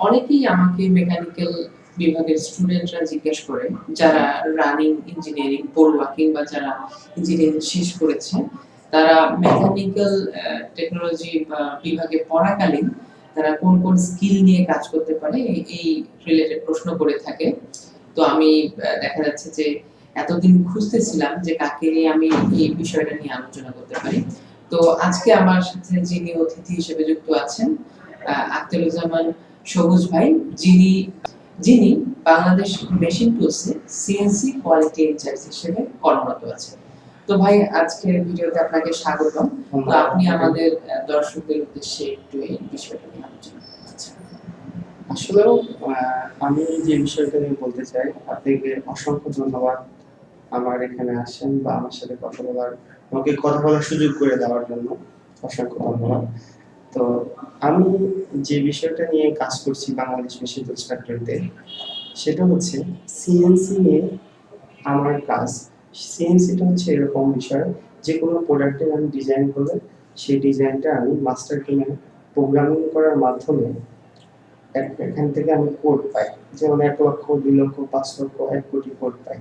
অনেকেই আমাকে মেকানিক্যাল বিভাগের স্টুডেন্টরা জিজ্ঞেস করে, যারা রানিং ইঞ্জিনিয়ারিং পড়ুয়া কিংবা যারা ইঞ্জিনিয়ারিং শেষ করেছে, তারা মেকানিক্যাল টেকনোলজি বিভাগে পড়াকালীন তারা কোন কোন স্কিল নিয়ে কাজ করতে পারে, এই- রিলেটেড প্রশ্ন করে থাকে। তো আমি দেখা যাচ্ছে যে এতদিন খুঁজতেছিলাম যে কাকে নিয়ে আমি এই বিষয়টা নিয়ে আলোচনা করতে পারি। তো আজকে আমার সাথে যিনি অতিথি হিসেবে যুক্ত আছেন আখতারুজ্জামান সবুজ ভাই যিনি যিনি বাংলাদেশ মেশিন টুলসে সিএনসি কোয়ালিটি ইনচার্জ হিসেবে কর্মরত আছেন। তো ভাই আজকের ভিডিওতে আপনাকে স্বাগতম। তো আপনি আমাদের দর্শকদের উদ্দেশ্যে একটু এই বিষয়টা নিয়ে আলোচনা আসলেও আমি যে বিষয়টা নিয়ে বলতে চাই আপনাকে অসংখ্য ধন্যবাদ আমার এখানে আসেন বা আমার সাথে কথা বলার আমাকে কথা বলার সুযোগ করে দেওয়ার জন্য অসংখ্য ধন্যবাদ। তো আমি যে বিষয়টা নিয়ে কাজ করছি বাংলাদেশ মেশিন টুলস ফ্যাক্টরিতে সেটা হচ্ছে সিএনসি নিয়ে আমার কাজ। সিএনসিটা হচ্ছে এরকম বিষয়, যে কোনো প্রোডাক্টের আমি ডিজাইন করলে সেই ডিজাইনটা আমি মাস্টার কিনে প্রোগ্রামিং করার মাধ্যমে এখান থেকে আমি কোড পাই। যেমন এক লক্ষ, দুই লক্ষ, পাঁচ লক্ষ, এক কোটি কোড পাই।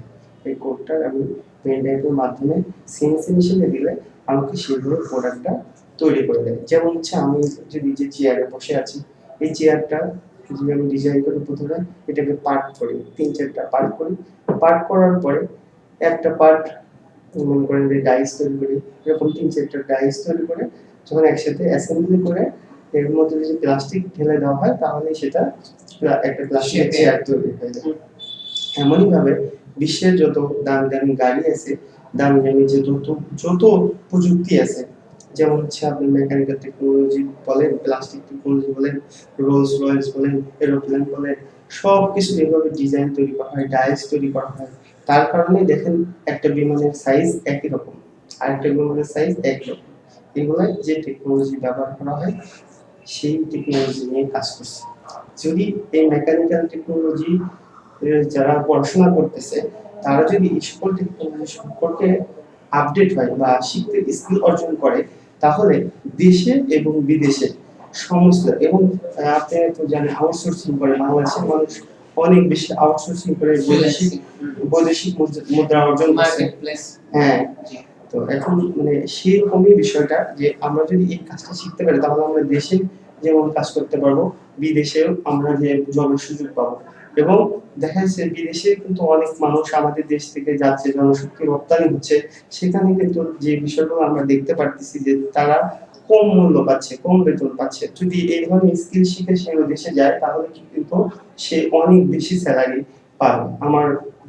এই কোডটা আমি পেন ড্রাইভের মাধ্যমে সিএনসি মেশিনে দিলে আমাকে সেগুলো প্রোডাক্টটা তৈরি করে দেয়। যেমন হচ্ছে আমি যদি যে চেয়ারে বসে আছি এই চেয়ারটা যদি আমি ডিজাইন করি প্রথমে এটাকে পার্ট করি তিন চারটা পার্ট করি। পার্ট করার পরে একটা পার্ট মনে করেন যে ডাইস তৈরি করি এরকম তিন চারটা ডাইস তৈরি করে যখন একসাথে অ্যাসেম্বলি করে এর মধ্যে যদি প্লাস্টিক ঢেলে দেওয়া হয় তাহলে সেটা একটা এ। চেয়ার তৈরি হয়ে যায়। এমনই ভাবে বিশ্বের যত দামি দামি গাড়ি আছে দামি দামি যে যত যত প্রযুক্তি আছে যেমন হচ্ছে আপনি মেকানিক্যাল টেকনোলজি বলেন প্লাস্টিক টেকনোলজি বলেন রোলস রয়েস বলেন এরোপ্লেন বলেন সব কিছু এইভাবে ডিজাইন তৈরি করা হয় ডাইস তৈরি করা হয়। তার কারণে দেখেন একটা বিমানের সাইজ একই রকম, আরেকটা বিমানের সাইজ একই রকম। এগুলো যে টেকনোলজি ব্যবহার করা হয়, সেই টেকনোলজি নিয়ে কাজ করছে। যদি এই মেকানিক্যাল টেকনোলজি যারা পড়াশোনা করতেছে, তারা যদি এই সকল টেকনোলজি সম্পর্কে আপডেট হয় বা শিখতে স্কিল অর্জন করে তাহলে দেশে এবং বিদেশে সমস্ত এবং আপনি তো জানেন আউটসোর্সিং করে বাংলাদেশের মানুষ অনেক বেশি আউটসোর্সিং করে বৈদেশিক বৈদেশিক মুদ্রা- অর্জন করছে। হ্যাঁ। তো এখন মানে সেরকমই বিষয়টা যে আমরা যদি এই কাজটা শিখতে পারি তাহলে আমরা দেশে যেমন কাজ করতে পারব বিদেশেও আমরা যে জবের সুযোগ পাবো। এবং দেখা যাচ্ছে বিদেশে কিন্তু অনেক মানুষ আমাদের দেশ থেকে যাচ্ছে, জনশক্তি রপ্তানি হচ্ছে। সেখানে কিন্তু যে বিষয়গুলো আমরা দেখতে পারতেছি যে তারা কম মূল্য পাচ্ছে, কম বেতন পাচ্ছে। যদি এই ধরনের স্কিল শিখে সে দেশে যায়, তাহলে কিন্তু সে অনেক বেশি স্যালারি পাবে। আমার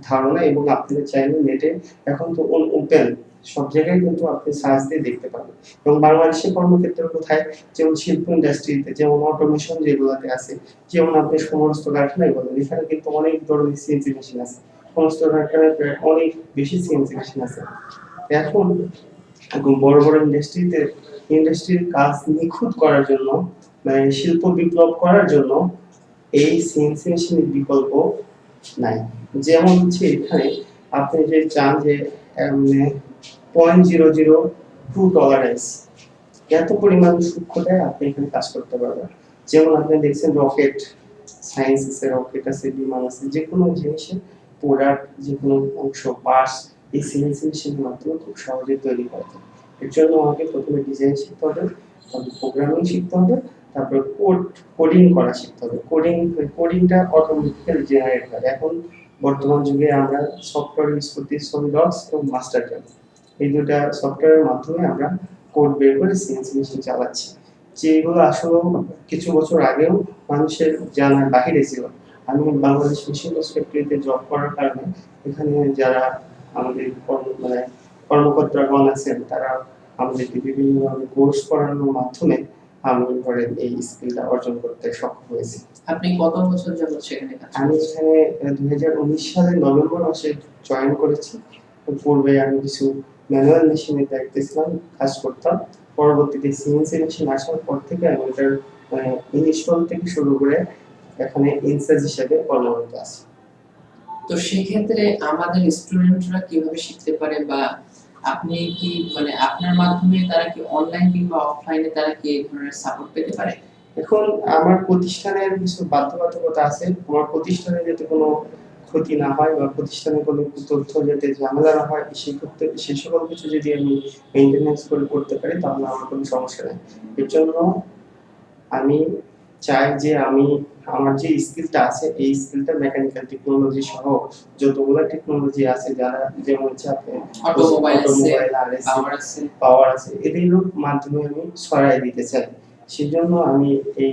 ধারণা এবং আপনাদের চাইলে নেটে এখন তো ওপেন সব জায়গায় কিন্তু আপনি সার্চ দিয়ে দেখতে পাবেন এবং বাংলাদেশের কর্মক্ষেত্র কোথায়? যেমন শিল্প ইন্ডাস্ট্রিতে যেমন অটোমেশন যেগুলোতে আছে, যেমন আপনি সমস্ত কারখানায় বলেন, এখানে কিন্তু অনেক ধরনের সিএনসি মেশিন আছে। সমস্ত কারখানায় অনেক বেশি সিএনসি মেশিন আছে। এখন এখন বড় বড় ইন্ডাস্ট্রিতে ইন্ডাস্ট্রির কাজ নিখুঁত করার জন্য মানে শিল্প বিপ্লব করার জন্য এই সিএনসি মেশিনের বিকল্প নাই। যেমন হচ্ছে এখানে আপনি যে চান যে point zero zero two tolerance এত পরিমাণ সূক্ষ্মতায় আপনি এখানে কাজ করতে পারবেন। যেমন আপনি দেখছেন রকেট সায়েন্স আছে রকেট আছে, বিমান আছে, যে কোনো জিনিসের প্রোডাক্ট যে কোনো অংশ পার্টস এই মেশিনের মাধ্যমে খুব সহজে তৈরি করা এর জন্য আমাকে প্রথমে ডিজাইন শিখতে হবে, তারপর প্রোগ্রামিং শিখতে হবে, তারপর কোড কোডিং করা শিখতে হবে। কোডিং কোডিংটা অটোমেটিক্যালি জেনারেট হয়। এখন বর্তমান যুগে আমরা সফটওয়্যার ইউজ করতে সলিডক্স এবং মাস্টার এই দুটা সফটওয়্যারের মাধ্যমে আমরা কোড বের করে সিএনসি মেশিন চালাচ্ছি। যেগুলো আসলে কিছু বছর আগেও মানুষের জানার বাহিরে ছিল। আমি বাংলাদেশ মেশিন ফ্যাক্টরিতে জব করার কারণে এখানে যারা আমাদের মানে কর্মকর্তাগণ আছেন, তারা আমাদেরকে বিভিন্ন কোর্স করানোর মাধ্যমে আমি ধরেন এই স্কিলটা অর্জন করতে সক্ষম হয়েছি। আপনি কত বছর যাবত সেখানে কাজ আমি এখানে দুই হাজার উনিশ সালের নভেম্বর মাসে জয়েন করেছি। পূর্বে আমি কিছু ম্যানুয়াল মেশিনের দায়িত্বে ছিলাম কাজ করতাম। পরবর্তীতে সিএনসি মেশিন আসার পর থেকে আমি মানে ইনস্টল থেকে শুরু করে এখানে ইনচার্জ হিসেবে কর্মরত আছি। তো সেক্ষেত্রে আমাদের স্টুডেন্টরা কীভাবে শিখতে পারে বা আপনি কি মানে আপনার মাধ্যমে তারা কি অনলাইন কিংবা অফলাইনে তারা কি এই ধরনের সাপোর্ট পেতে পারে? এখন আমার প্রতিষ্ঠানের কিছু বাধ্যবাধকতা আছে। আমার প্রতিষ্ঠানে যাতে কোনো ক্ষতি না হয় বা প্রতিষ্ঠানে কোনো তথ্য যাতে ঝামেলা না হয়, সেই করতে সেই সকল কিছু যদি আমি মেনটেন্যান্স করে করতে পারি, তাহলে আমার কোনো সমস্যা নেই। এর জন্য আমি চাই যে আমি আমার যে স্কিলটা আছে এই স্কিলটা মেকানিক্যাল টেকনোলজি সহ যতগুলো টেকনোলজি আছে যারা যেমন হচ্ছে আপনি অটোমোবাইল আছে পাওয়ার আছে। আছে এদের মাধ্যমে আমি ছড়াই দিতে চাই। সেজন্য আমি এই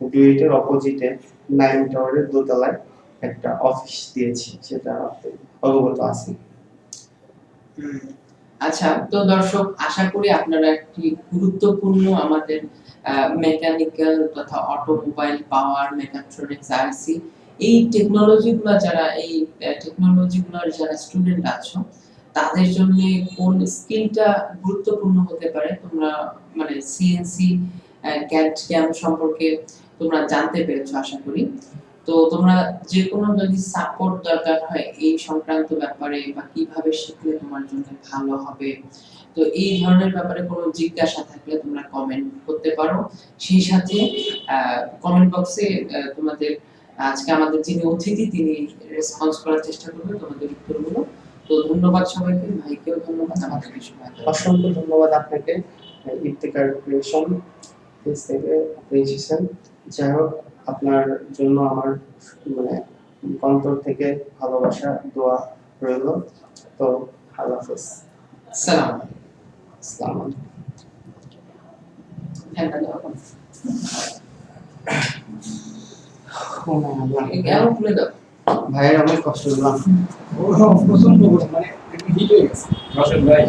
ডুয়েটের অপোজিটে নাইন টাওয়ারের দোতলায় একটা অফিস দিয়েছি সেটা আপনি অবগত হুম। আচ্ছা তো দর্শক, আশা করি আপনারা একটি গুরুত্বপূর্ণ আমাদের মেকানিক্যাল তথা অটোমোবাইল পাওয়ার মেকাট্রনিক্স আইসি এই টেকনোলজিগুলো যারা, এই টেকনোলজিগুলোর যারা স্টুডেন্ট আছো, তাদের জন্য কোন স্কিলটা গুরুত্বপূর্ণ হতে পারে? তোমরা মানে সিএনসি ক্যাট ক্যাম সম্পর্কে তোমরা জানতে পেরেছ, আশা করি। তো তোমরা যে কোনো যদি সাপোর্ট দরকার হয় এই সংক্রান্ত ব্যাপারে বা কীভাবে শিখলে তোমার জন্য ভালো হবে, তো এই ধরনের ব্যাপারে কোনো জিজ্ঞাসা থাকলে তোমরা কমেন্ট করতে পারো। সেই সাথে কমেন্ট বক্সে তোমাদের, আজকে আমাদের যিনি অতিথি তিনি রেসপন্স করার চেষ্টা করবে তোমাদের উত্তরগুলো। তো ধন্যবাদ সবাইকে, ভাইকেও ধন্যবাদ, আমাদেরকে সবাই অসংখ্য ধন্যবাদ আপনাকে ইফতেকার ক্রিয়েশন পেজ থেকে আপনি এসেছেন। যাই হোক আপনার জন্য আমার মানে অন্তর থেকে ভালোবাসা দোয়া রইল। তো আল্লাহ হাফেজ। সালাম। আসসালামু দাও। ভাইয়ের অনেক কষ্ট দিলাম প্রচণ্ড মানে হিট হয়ে গেছে। রসের ভাই